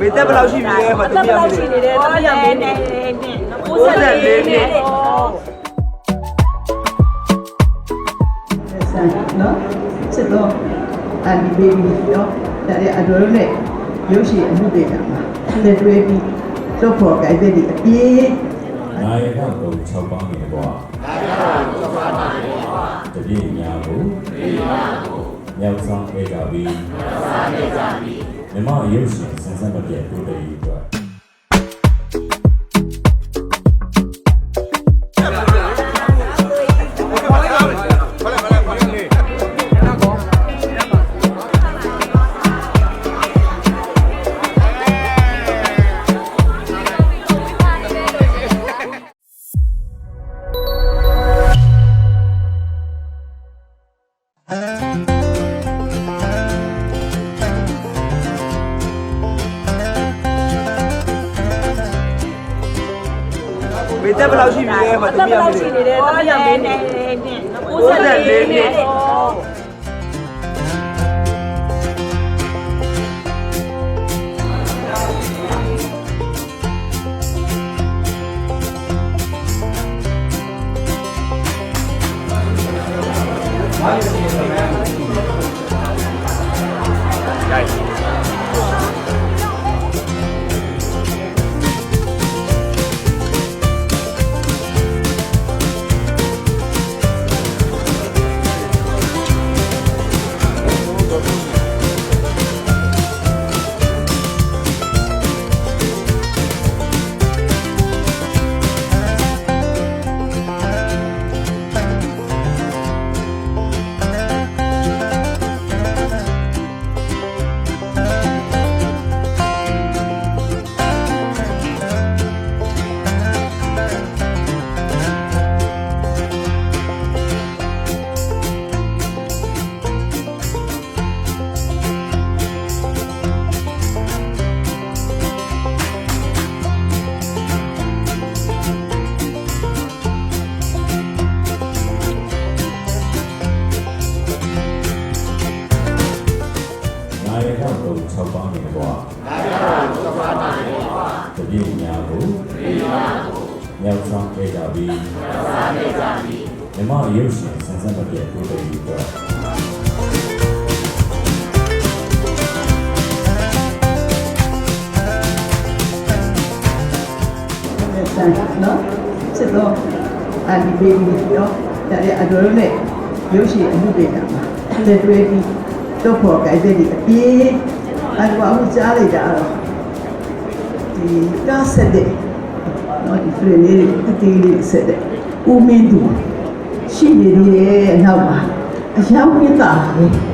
မေသက်ဘယ်လောက်ရှိပြီလဲမအတသက်မဘယ်ရလောက်ဘူးရှိနေတယ်တမီးရမင်းနဲ့94နှစ်ဩဆိုင်နော်စစ်တော့အန်ဒီဘေဘီတော့ဒါရအတော်နဲ့ရုပ်ရှင်အမှုတွေတာမှာလက်တွဲပြီးတော့ပေါ်ကြိုက်တဲ့အပြေးနိုင်ရတော့6ပေါင်းနေကွာနိုင်ရတော့6ပေါင်းနေကွာတပြည့်များကိုတပြည့်များကိုမြောက်ဆောင်ခဲ့ကြပြီးမြောက်ဆောင်ခဲ့ကြပြီးမြမရုပ်ရှင် စင်စက်မပြတ် တိုးတက်ရေးအတွက်မေသက်ဘယ်လောက်ရှိပြီလဲမအတသက်မဘရယ်လောက်ဘူးရှိနေတယ်တမီးရမင်းနဲ့94နှစ်ဩနိုင် ရတော့6ပေါင်းနေကွာနိုင်ရတော့6ပေါင်းနေကွာတပြည့်များကိုတပြည့်များကိုမြောက်ဆောင်ခဲ့ကြပြီးမြောက်ဆောင်ခဲ့ကြပြီးမြမရုပ်ရှင်စင်စက်မပြတ်တိုးတက်ရေးအတွက်ဆိုင်နော်စစ်တော့အန်ဒီဘေဘီတော့ဒါရအတော်နဲ့ရုပ်ရှင်အမှုတွေတာမှာလက်တွဲပြီး တော့ပေါ်ကြိုက်တဲ့အပြေးအကွာအခုကြားလိုက်တာတော့ဒီကားဆက်တဲ့နော်ဒီဖရင်းလေးအတီးလေးဆက်တဲ့ဦးမင်းသူရှိနေသေးရဲ့အနောက်မှာအယောင်ပြတာပဲ